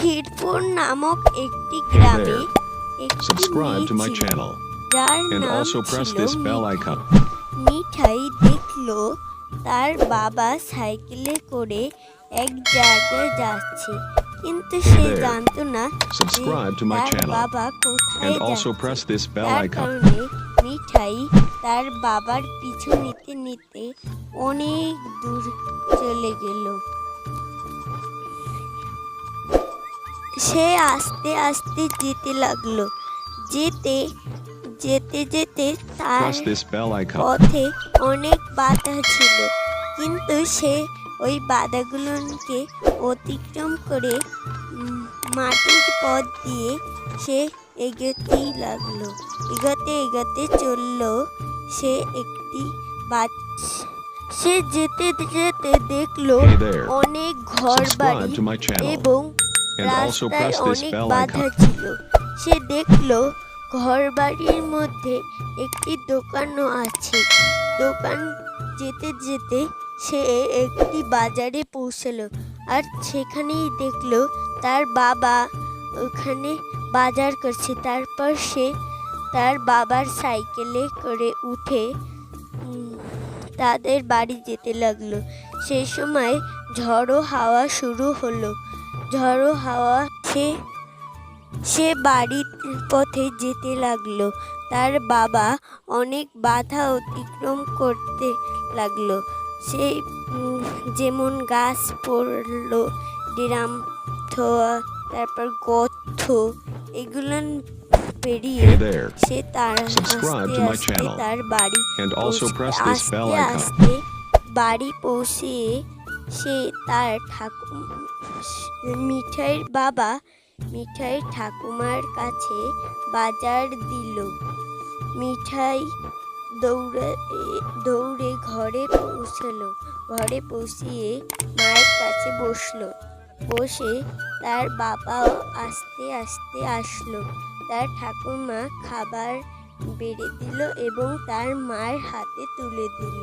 ক্ষীরপুর নামক একটি গ্রামে একটি Subscribe to my ছিল, channel যার and নাম also press ছিল this bell icon. মিঠাই দেখল তার বাবা সাইকেলে করে এক জায়গায় যাচ্ছে কিন্তু সে there. জানতো না যে Subscribe to my তার channel বাবা কোথায় and also যাচ্ছে press this bell তার icon. কারণে মিঠাই তার বাবার পিছু নিতে নিতে অনেক দূর চলে গেল সে আস্তে আস্তে যেতে লাগল। যেতে যেতে যেতে তার. পথে অনেক বাধা ছিল। কিন্তু সে ওই বাধাগুলোকে অতিক্রম করে মাটির পথ দিয়ে সে এগোতেই লাগল। এগোতে এগোতে চলল সে একটি বাচ্চা সে যেতে যেতে দেখল অনেক ঘর বাড়ি এবং রাস্তায় অনেক বাধা. ছিল। সে দেখল ঘর বাড়ির মধ্যে একটি দোকানও আছে। দোকান যেতে যেতে সে একটি বাজারে পৌঁছালো আর সেখানেই দেখল তার বাবা ওখানে বাজার করছে। তারপর সে তার বাবার সাইকেলে করে উঠে তাদের বাড়ি যেতে লাগল। সেই সময় ঝড়ো হাওয়া শুরু হলো। ঝড়ো হাওয়া সে সে বাড়ির পথে যেতে লাগল। তার বাবা অনেক বাধা অতিক্রম করতে লাগল। সে যেমন গাছ পড়ল ড্রাম থোয়া তারপর গর্থ এগুলো পেরিয়ে সে তার আস্তে আস্তে তার বাড়ি আস্তে আস্তে বাড়ি পৌঁছে সে তার ঠাকুর মিঠাইয়ের বাবা মিঠাই ঠাকুমার কাছে বাজার দিল। মিঠাই দৌড়ে দৌড়ে ঘরে পৌঁছলো। ঘরে পৌঁছিয়ে মায়ের কাছে বসল। বসে তার বাবাও আস্তে আস্তে আসলো। তার ঠাকুমা খাবার বেড়ে দিল এবং তার মায়ের হাতে তুলে দিল।